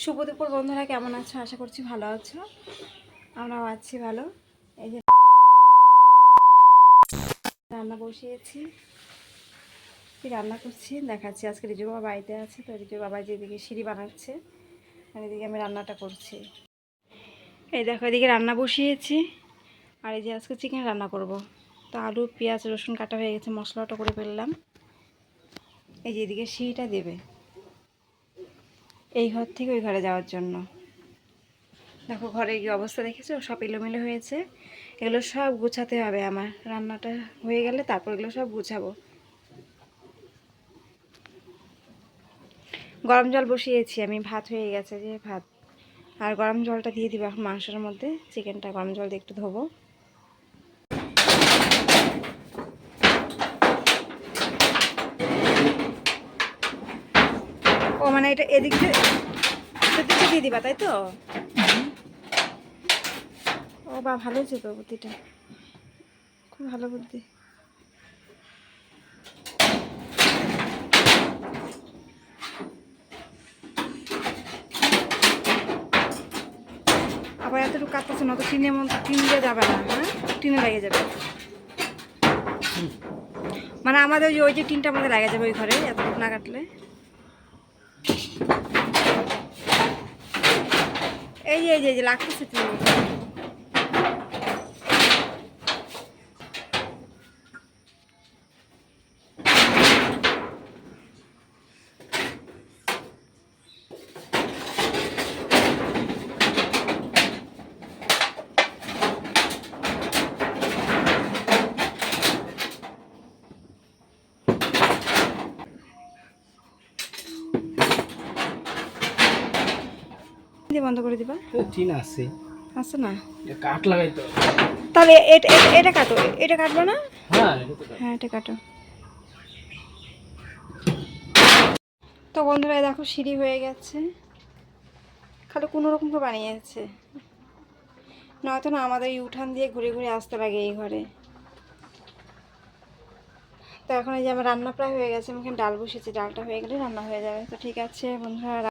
শুভ দুপুর বন্ধুরা, কেমন আছো? আশা করছি ভালো আছো। আমরাও আছি ভালো। এই যে রান্না বসিয়েছি। কি রান্না করছি দেখাচ্ছি। আজকে রিজু বাবা বাড়িতে আছে, তো রিজু বাবা যেদিকে সিঁড়ি বানাচ্ছে, আর এদিকে আমি রান্নাটা করছি। এই দেখো, এদিকে রান্না বসিয়েছি, আর এই যে আজকে চিকেন রান্না করব। তো আলু, পেঁয়াজ, রসুন কাটা হয়ে গেছে, মশলাটা করে ফেললাম। এই যে এদিকে সিঁড়িটা দেবে। এই ঘর থেকে ওই ঘরে যাওয়ার জন্য। দেখো ঘরে কি অবস্থা দেখেছ? সব এলোমেলো হয়েছে। এগুলো সব গুছাতে হবে আমার। রান্নাটা হয়ে গেলে তারপর এগুলো সব গুছাবো। গরম জল বসিয়েছি। আমি ভাত হয়ে গেছে যে ভাত। আর গরম জলটা দিয়ে দিব মাংসের মধ্যে। চিকেনটা গরম জল দিয়ে একটু ধোবো। মানে এটা এদিক দিয়ে দিয়ে দিবা, তাই তো? ও বা, ভালো হয়েছে তো বুদ্ধিটা। খুব ভালো বুদ্ধি। আবার এতটুকু কাটতেছে না তো টিনের মধ্যে টিন দিয়ে যাবে না হ্যাঁ? টিনে লেগে যাবে। মানে আমাদের ওই যে টিনটার মধ্যে লেগে যাবে ওই ঘরে, এতটুকু না কাটলে। এই এই যে এই যে দিয়ে বন্ধ করে দিবা? টিন আছে। আছে না? কাঠ লাগাইতে তাহলে এটা কাটো। এটা কাটবো না? হ্যাঁ এটা হ্যাঁ এটা কাটো। তো বন্ধুরা দেখো সিঁড়ি হয়ে গেছে। খালি কোনো রকম করে বানিয়েছে নয়তো না আমাদের এই উঠান দিয়ে ঘুরে ঘুরে আসতে লাগে এই ঘরে। তো এখন এই যে আমার রান্না প্রায় হয়ে গেছে আমি এখানে ডাল বসেছি ডালটা হয়ে গেলে রান্না হয়ে যাবে। তো ঠিক আছে বন্ধুরা